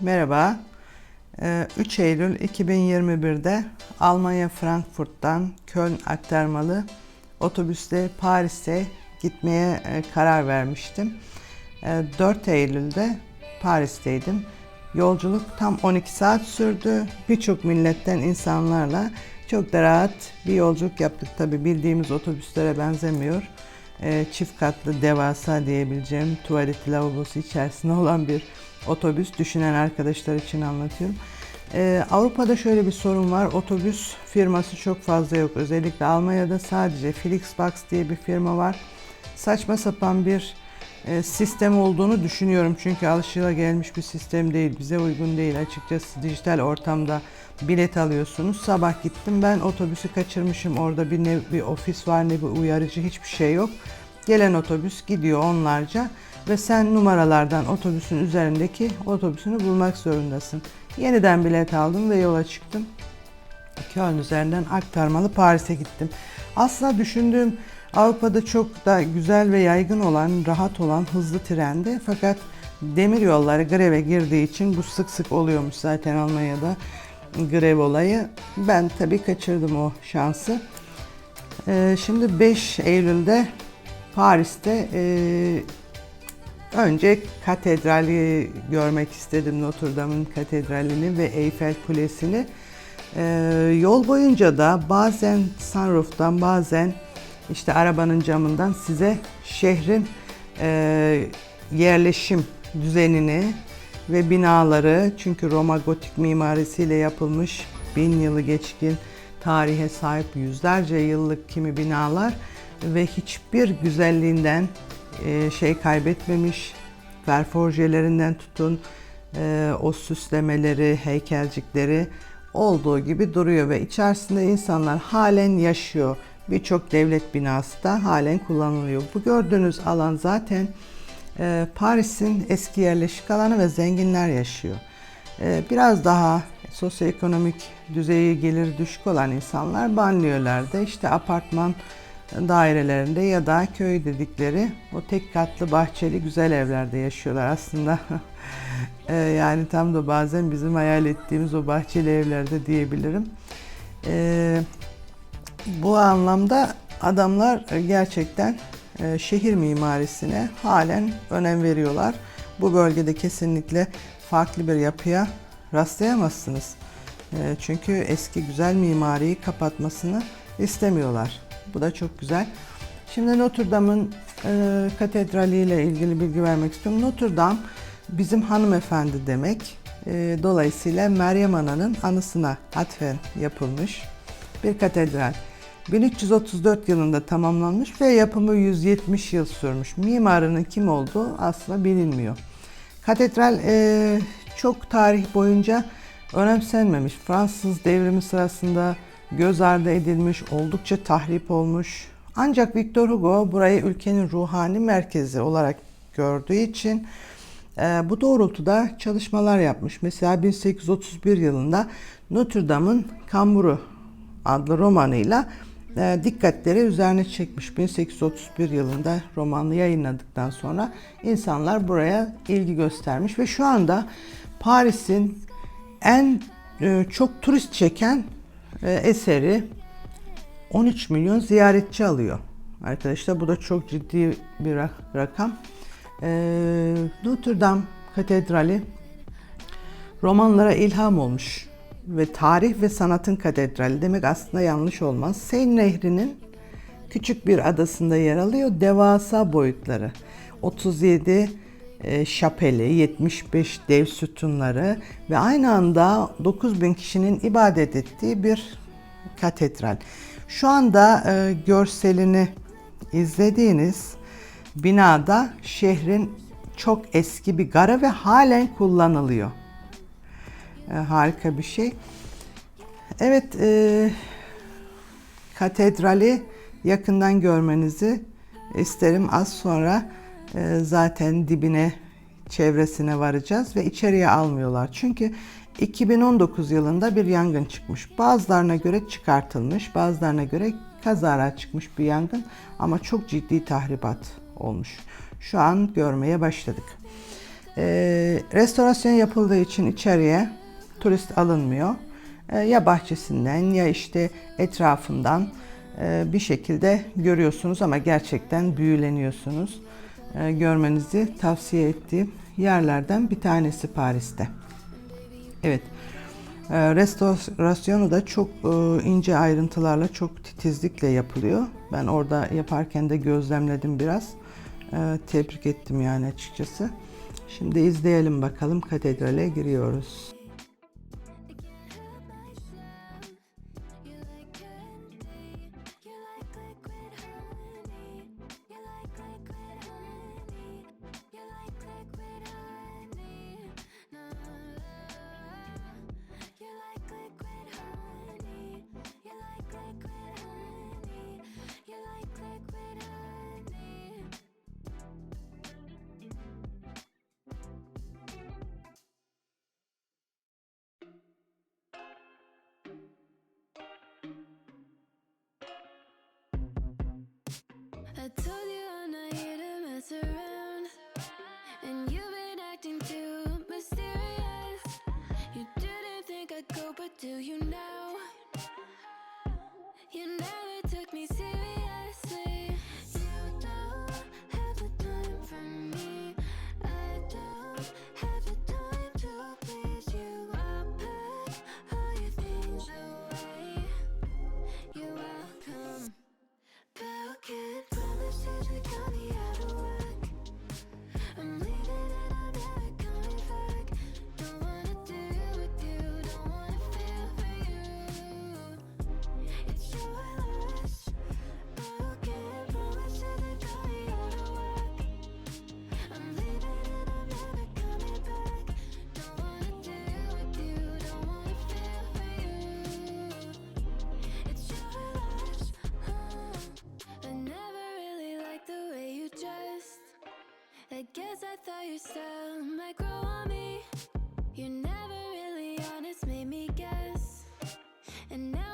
Merhaba. Ee, 3 Eylül 2021'de Almanya Frankfurt'tan Köln aktarmalı otobüste Paris'e gitmeye e, karar vermiştim. Ee, 4 Eylül'de Paris'teydim. Yolculuk tam 12 saat sürdü. Birçok milletten insanlarla çok da rahat bir yolculuk yaptık. Tabi bildiğimiz otobüslere benzemiyor. Ee, çift katlı devasa diyebileceğim tuvalet lavabosu içerisinde olan bir otobüs düşünen arkadaşlar için anlatıyorum. Ee, Avrupa'da şöyle bir sorun var. Otobüs firması çok fazla yok. Özellikle Almanya'da sadece Flixbus diye bir firma var. Saçma sapan bir e, sistem olduğunu düşünüyorum. Çünkü alışılagelmiş bir sistem değil. Bize uygun değil. Açıkçası dijital ortamda bilet alıyorsunuz. Sabah gittim ben otobüsü kaçırmışım. Orada bir ne bir ofis var ne bir uyarıcı hiçbir şey yok. Gelen otobüs gidiyor onlarca ve sen numaralardan otobüsün üzerindeki otobüsünü bulmak zorundasın. Yeniden bilet aldım ve yola çıktım. Köln üzerinden aktarmalı Paris'e gittim. Aslında düşündüğüm Avrupa'da çok da güzel ve yaygın olan, rahat olan hızlı trendi. Fakat demir yolları greve girdiği için bu sık sık oluyormuş zaten Almanya'da grev olayı. Ben tabii kaçırdım o şansı. Ee, şimdi 5 Eylül'de Paris'te e, önce katedrali görmek istedim. Notre Dame'ın katedralini ve Eyfel Kulesi'ni. Ee, yol boyunca da bazen sunroof'tan bazen işte arabanın camından size şehrin e, yerleşim düzenini ve binaları çünkü Roma gotik mimarisiyle yapılmış bin yılı geçkin tarihe sahip yüzlerce yıllık kimi binalar ve hiçbir güzelliğinden şey kaybetmemiş. Verforjelerinden tutun e, o süslemeleri, heykelcikleri olduğu gibi duruyor ve içerisinde insanlar halen yaşıyor. Birçok devlet binası da halen kullanılıyor. Bu gördüğünüz alan zaten e, Paris'in eski yerleşik alanı ve zenginler yaşıyor. E, biraz daha sosyoekonomik düzeyi gelir düşük olan insanlar banliyölerde işte apartman dairelerinde ya da köy dedikleri o tek katlı bahçeli güzel evlerde yaşıyorlar aslında. e, yani tam da bazen bizim hayal ettiğimiz o bahçeli evlerde diyebilirim. E, bu anlamda adamlar gerçekten e, şehir mimarisine halen önem veriyorlar. Bu bölgede kesinlikle farklı bir yapıya rastlayamazsınız. E, çünkü eski güzel mimariyi kapatmasını istemiyorlar. Bu da çok güzel. Şimdi Notre Dame'ın e, katedrali ile ilgili bilgi vermek istiyorum. Notre Dame bizim hanımefendi demek. E, dolayısıyla Meryem Ana'nın anısına atfen yapılmış bir katedral. 1334 yılında tamamlanmış ve yapımı 170 yıl sürmüş. Mimarının kim olduğu aslında bilinmiyor. Katedral e, çok tarih boyunca önemsenmemiş. Fransız devrimi sırasında göz ardı edilmiş, oldukça tahrip olmuş. Ancak Victor Hugo burayı ülkenin ruhani merkezi olarak gördüğü için e, bu doğrultuda çalışmalar yapmış. Mesela 1831 yılında Notre Dame'ın Kamburu adlı romanıyla e, dikkatleri üzerine çekmiş. 1831 yılında romanı yayınladıktan sonra insanlar buraya ilgi göstermiş ve şu anda Paris'in en e, çok turist çeken eseri 13 milyon ziyaretçi alıyor. Arkadaşlar bu da çok ciddi bir rakam. E, Notre Dame Katedrali romanlara ilham olmuş ve tarih ve sanatın katedrali demek aslında yanlış olmaz. Seine Nehri'nin küçük bir adasında yer alıyor. Devasa boyutları. 37 e, şapeli, 75 dev sütunları ve aynı anda 9000 kişinin ibadet ettiği bir katedral. Şu anda e, görselini izlediğiniz binada şehrin çok eski bir gara ve halen kullanılıyor. E, harika bir şey. Evet, e, katedrali yakından görmenizi isterim. Az sonra e, zaten dibine, çevresine varacağız ve içeriye almıyorlar. Çünkü 2019 yılında bir yangın çıkmış. Bazılarına göre çıkartılmış, bazılarına göre kazara çıkmış bir yangın ama çok ciddi tahribat olmuş. Şu an görmeye başladık. E, restorasyon yapıldığı için içeriye turist alınmıyor. E, ya bahçesinden ya işte etrafından e, bir şekilde görüyorsunuz ama gerçekten büyüleniyorsunuz. E, görmenizi tavsiye ettiğim yerlerden bir tanesi Paris'te. Evet. E, Restorasyonu da çok e, ince ayrıntılarla, çok titizlikle yapılıyor. Ben orada yaparken de gözlemledim biraz. Tebrik ettim yani açıkçası. Şimdi izleyelim bakalım katedrale giriyoruz. Guess I thought your style might grow on me. You're never really honest, made me guess. And now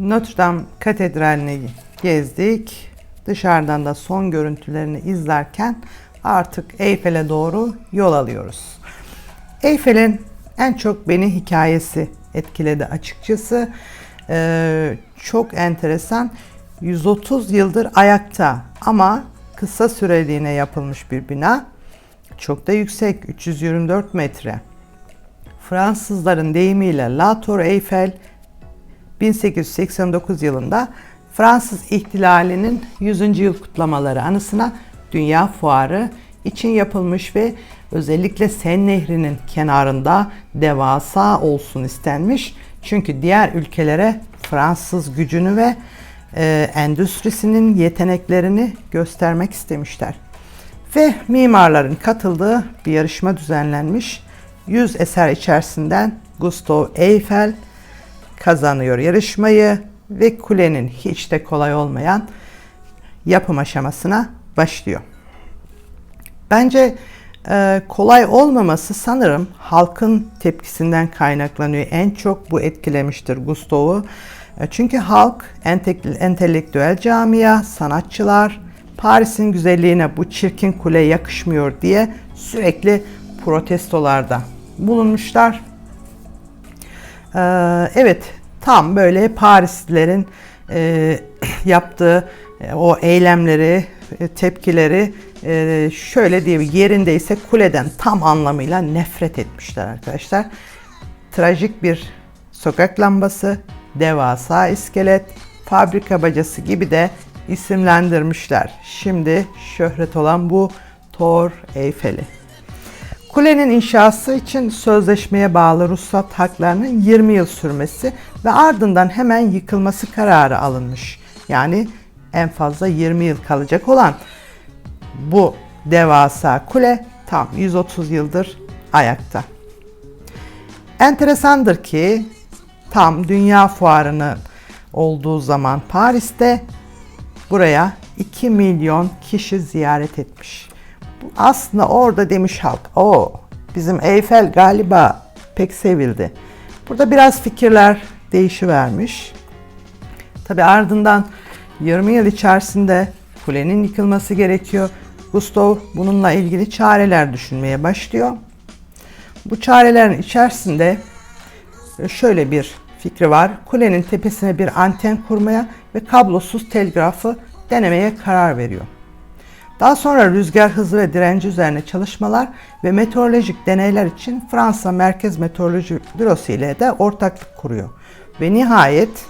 Notre Dame Katedrali'ni gezdik. Dışarıdan da son görüntülerini izlerken artık Eyfel'e doğru yol alıyoruz. Eyfel'in en çok beni hikayesi etkiledi açıkçası. Ee, çok enteresan. 130 yıldır ayakta ama kısa süreliğine yapılmış bir bina. Çok da yüksek 324 metre. Fransızların deyimiyle La Tour Eiffel 1889 yılında Fransız ihtilalinin 100. yıl kutlamaları anısına Dünya Fuarı için yapılmış ve özellikle Sen Nehri'nin kenarında devasa olsun istenmiş. Çünkü diğer ülkelere Fransız gücünü ve e, endüstrisinin yeteneklerini göstermek istemişler. Ve mimarların katıldığı bir yarışma düzenlenmiş. 100 eser içerisinden Gustave Eiffel kazanıyor yarışmayı ve kulenin hiç de kolay olmayan yapım aşamasına başlıyor. Bence e, kolay olmaması sanırım halkın tepkisinden kaynaklanıyor. En çok bu etkilemiştir Gustav'u. E, çünkü halk, ente- entelektüel camia, sanatçılar Paris'in güzelliğine bu çirkin kule yakışmıyor diye sürekli protestolarda bulunmuşlar. Ee, evet, tam böyle Parislilerin e, yaptığı e, o eylemleri, e, tepkileri şöyle diyeyim yerindeyse kuleden tam anlamıyla nefret etmişler arkadaşlar. Trajik bir sokak lambası, devasa iskelet, fabrika bacası gibi de isimlendirmişler. Şimdi şöhret olan bu Tor Eyfel'i. Kulenin inşası için sözleşmeye bağlı ruhsat haklarının 20 yıl sürmesi ve ardından hemen yıkılması kararı alınmış. Yani en fazla 20 yıl kalacak olan bu devasa kule tam 130 yıldır ayakta. Enteresandır ki tam dünya fuarını olduğu zaman Paris'te buraya 2 milyon kişi ziyaret etmiş. Aslında orada demiş halk, o bizim Eyfel galiba pek sevildi. Burada biraz fikirler değişivermiş. Tabi ardından 20 yıl içerisinde kulenin yıkılması gerekiyor. Gustav bununla ilgili çareler düşünmeye başlıyor. Bu çarelerin içerisinde şöyle bir fikri var. Kulenin tepesine bir anten kurmaya ve kablosuz telgrafı denemeye karar veriyor. Daha sonra rüzgar hızı ve direnci üzerine çalışmalar ve meteorolojik deneyler için Fransa Merkez Meteoroloji Bürosu ile de ortaklık kuruyor. Ve nihayet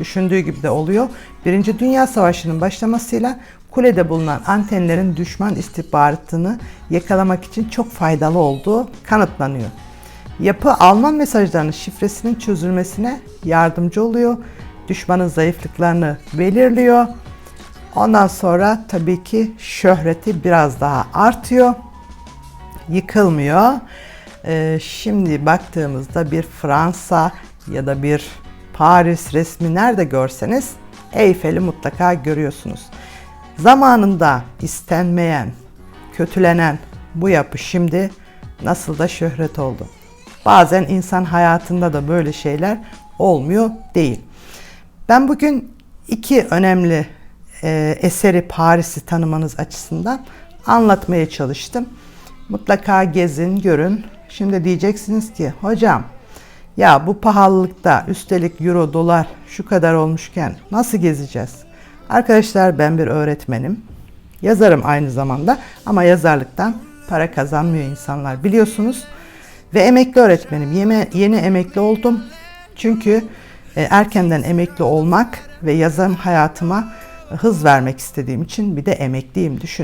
düşündüğü gibi de oluyor. Birinci Dünya Savaşı'nın başlamasıyla kulede bulunan antenlerin düşman istihbaratını yakalamak için çok faydalı olduğu kanıtlanıyor. Yapı Alman mesajlarının şifresinin çözülmesine yardımcı oluyor. Düşmanın zayıflıklarını belirliyor. Ondan sonra tabii ki şöhreti biraz daha artıyor. Yıkılmıyor. Ee, şimdi baktığımızda bir Fransa ya da bir Paris resmi nerede görseniz Eyfel'i mutlaka görüyorsunuz. Zamanında istenmeyen, kötülenen bu yapı şimdi nasıl da şöhret oldu. Bazen insan hayatında da böyle şeyler olmuyor değil. Ben bugün iki önemli e, eseri Paris'i tanımanız açısından anlatmaya çalıştım. Mutlaka gezin, görün. Şimdi diyeceksiniz ki hocam ya bu pahalılıkta üstelik euro, dolar şu kadar olmuşken nasıl gezeceğiz? Arkadaşlar ben bir öğretmenim. Yazarım aynı zamanda ama yazarlıktan para kazanmıyor insanlar biliyorsunuz. Ve emekli öğretmenim. Yeme, yeni emekli oldum. Çünkü e, erkenden emekli olmak ve yazarım hayatıma hız vermek istediğim için bir de emekliyim düşünün.